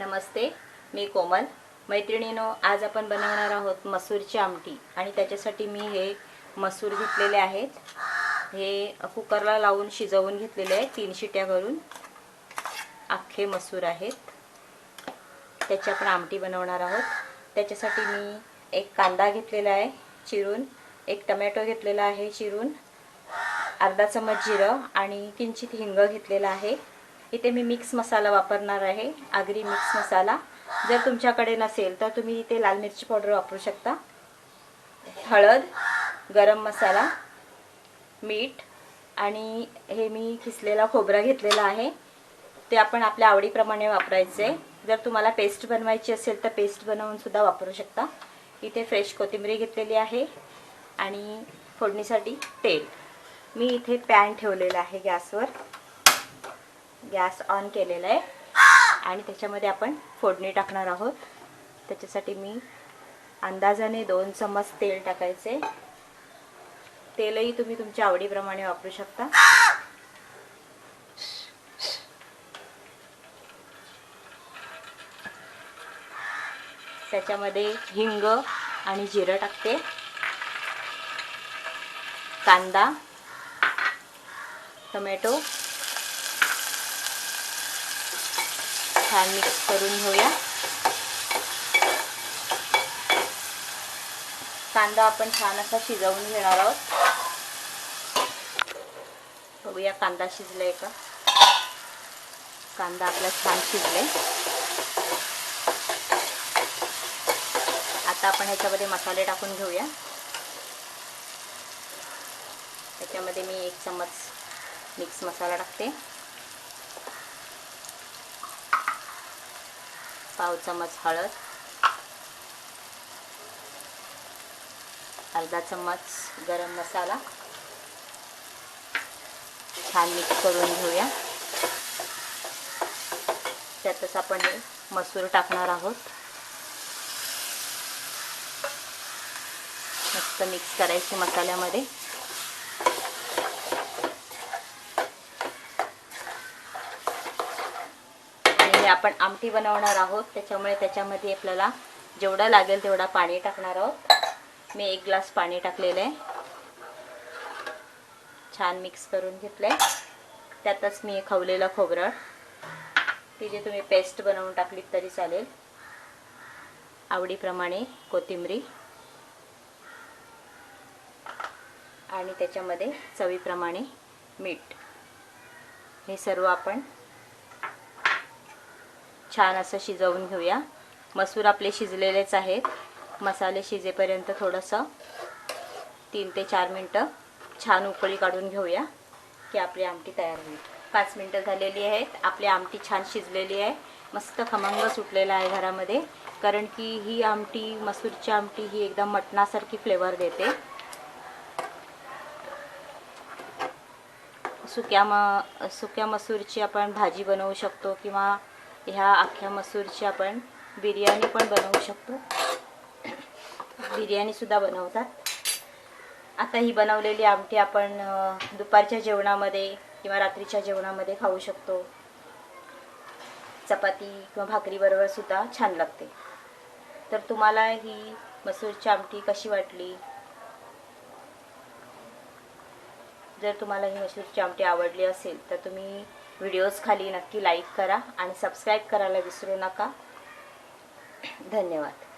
नमस्ते मी कोमल. मैत्रिणीनो आज आपण बनवणार आहोत मसूरची आमटी. आणि त्याच्यासाठी मी हे मसूर घेतलेले आहेत. हे कुकरला लावून शिजवून घेतलेले आहेत. तीन शिट्या करून अख्खे मसूर आहेत. त्याची आपण आमटी बनवणार आहोत. त्याच्यासाठी मी एक कांदा घेतलेला आहे चिरून. एक टमॅटो घेतलेला आहे चिरून. अर्धा चमच जिरं आणि किंचित हिंग घेतलेला आहे. इथे मी मिक्स मसाला वापरणार आहे. आगरी मिक्स मसाला. जर तुमच्याकडे नसेल तर तुम्ही इथे लाल मिरची पावडर वापरू शकता. हळद गरम मसाला मीठ आणि हे मी खिसलेला खोबरा घेतलेला आहे. ते आपण आपल्या आवडीप्रमाणे वापरायचे. जर तुम्हाला पेस्ट बनवायची असेल तर पेस्ट बनवून सुद्धा वापरू शकता. इथे फ्रेश कोथिंबरी घेतलेली आहे आणि फोडणीसाठी तेल. मी इथे पॅन ठेवलेला आहे गॅसवर. गॅस ऑन केलेला आहे. आणि त्याच्यामध्ये आपण फोडणी टाकणार आहोत. त्याच्यासाठी मी अंदाजाने दोन चम्मच तेल टाकायचे. तेलही तुम्ही तुमच्या आवडीप्रमाणे वापरू शकता. त्याच्यामध्ये हिंग आणि जिरं टाकते. कांदा टोमॅटो छान मिक्स करून घेऊया. कांदा आपण छान असा शिजवून घेणार आहोत. बघूया कांदा शिजलाय का? कांदा आपला छान शिजलाय. आता आपण ह्याच्यामध्ये मसाले टाकून घेऊया. त्याच्यामध्ये मी एक चम्मच मिक्स मसाला टाकते. पाव चमच हळद अर्धा चम्मच गरम मसाला छान मिक्स करून घेऊया. त्यातच आपण हे मसूर टाकणार आहोत. मस्त मिक्स करायचे मसाल्यामध्ये आणि हे आपण आमटी बनवणार आहोत. त्याच्यामुळे त्याच्यामध्ये आपल्याला जेवढा लागेल तेवढा पाणी टाकणार आहोत. मी एक ग्लास पाणी टाकलेलं आहे. छान मिक्स करून घेतलंय. त्यातच मी खवलेलं खोबरं. ती जे तुम्ही पेस्ट बनवून टाकलीत तरी चालेल. आवडीप्रमाणे कोथिंबरी. आणि त्याच्यामध्ये चवीप्रमाणे मीठ. हे सर्व आपण छान असं शिजवून घेऊया. मसूर आपले शिजलेलेच आहेत. मसाले शिजेपर्यंत थोडंसं तीन ते चार मिनटं छान उकळी काढून घेऊया की आपली आमटी तयार होईल. पाच मिनटं झालेली आहेत. आपली आमटी छान शिजलेली आहे. मस्त खमंग सुटलेला आहे घरामध्ये. कारण की ही आमटी मसूरची आमटी ही एकदम मटणासारखी फ्लेवर देते. सुक्या म सुक्या मसूरची आपण भाजी बनवू शकतो किंवा ह्या अख्ख्या मसूरची आपण बिर्याणी पण बनवू शकतो. बिर्याणीसुद्धा बनवतात. आता ही बनवलेली आमटी आपण दुपारच्या जेवणामध्ये किंवा रात्रीच्या जेवणामध्ये खाऊ शकतो. चपाती किंवा भाकरीबरोबर सुद्धा छान लागते. तर तुम्हाला ही मसूरची आमटी कशी वाटली? जर तुम्हाला ही मसूरची आमटी आवडली असेल तर तुम्ही व्हिडिओज खाली नक्की लाईक करा आणि सबस्क्राईब करायला विसरू नका. धन्यवाद.